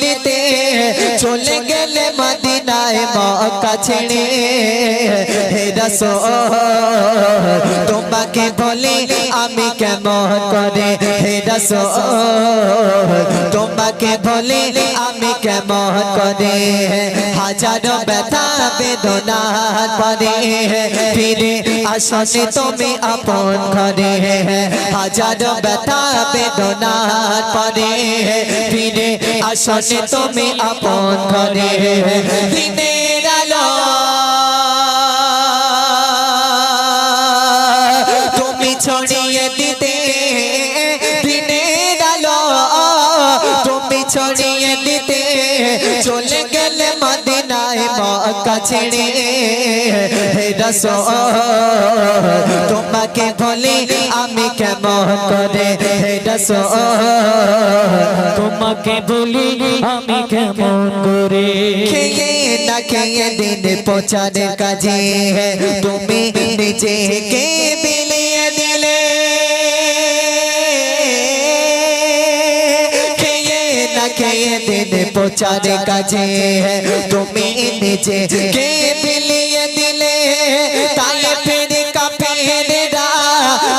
দিতে চলে গেলে মদিনায় মক্কা ছেড়ে। হে রাসূল, তোমাকে বলি আমি কেমন করে? হে রাসূল, তোমাকে বলি আমি কেমন করে? হাজারো ব্যথা, বেদনার পরে ফিরে আসনে তুমি আপন ঘরে। হাজারো ব্যথা, বেদনার পরে আসনে তুমি আপন ঘরে দিনের আলো। তুমি ছড়িয়ে দিতে দিনের আলো। তুমি ছড়িয়ে দিতে চলে গেলে মদিনায় মক্কা ছেড়ে হে রাসূল, তোমাকে বলি আমি কেমন করে? হে রাসূল, তোমাকে বলি আমি কেমন করে? খেয়ে না খেয়ে দিন প্রচারের কাজে, তুমি নিজেকে বিলিয়ে দিলে। খেয়ে দিন প্রচারের কাজে তুমি নিজেকে বিলিয়ে দিলে তাই ফেরে কাপেরা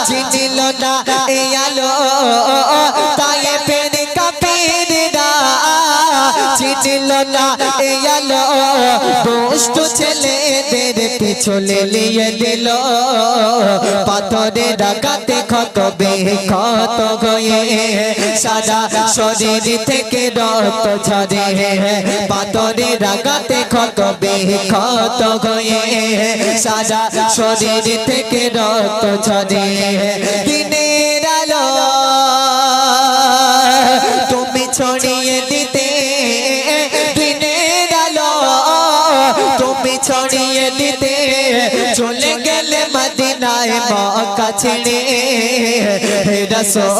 চিনিল না এই আলো তাই ফেরে কাপেরা চিনিল না এই আলো দুষ্ট ছেলেদের পিছলে নিয়ে দিল। পাথরে ডাকাতে ক্ষত ক্ষত গয়ে সারা শরীর থেকে রক্ত ঝরে। পাথরে ডাকাতে ক্ষত ক্ষত গয়ে সারা শরীর থেকে রক্ত ঝরে। দিনের আলো ছেড়ে হে রাসূল,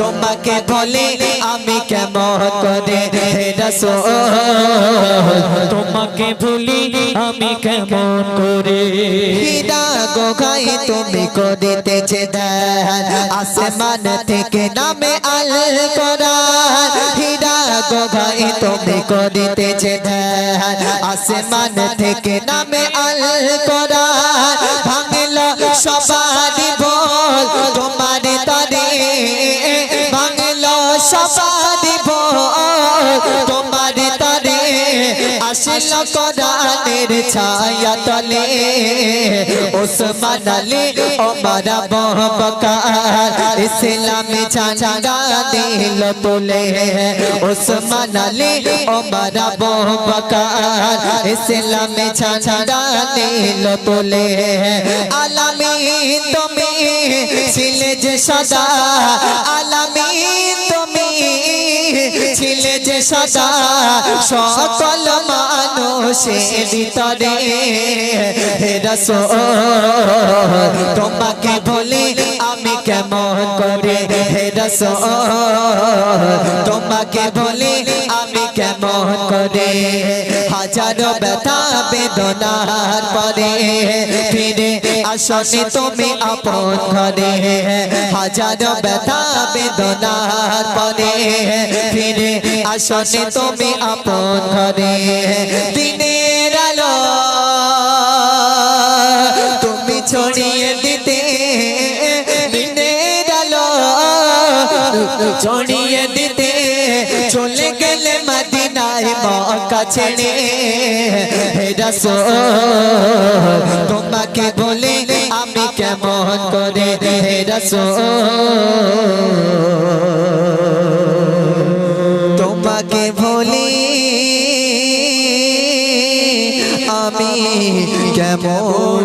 তোমাকে বলে আমি কেমন করে? হে রাসূল, তোমাকে বলি আমি কেমন করে? হীরা গোগাই তুমি করিতেছে ধ্যান, আসমান থেকে নামে আল কোরআন। হীরা গোগাই তুমি করিতেছে ধ্যান, আসমান থেকে নামে আল কোরআন। আসল কোরআনের ছায়া তলে ওসমান আলী ওমর বহবকার ইসলামে ঝান্ডা দিল তোলে ওসমান আলী ওমর বহবকার ইসলামে ঝান্ডা দিল তোলে আলামী তুমি ছিলে যে সদা আলামী তুমি ছিলে যে সদা। সকল মানুষের ভিতরে হে রস তোমাকে বলি আমি কেমন করে? হে রস তোমাকে বলি আমি করে। হাজারো ব্যথা বেদনার পরে ফিরে আসনে তুমি আপন ঘরে। হাজারো ব্যথা বেদনার পরে ফিরে আসনে তুমি আপন ঘরে। দিনের চলে গেলে মদিনায় মক্কা ছেড়ে হে রাসূল, তোমাকে বলে আমি কেমন করে হে রাসূল, তোমাকে বলি আমি কেমন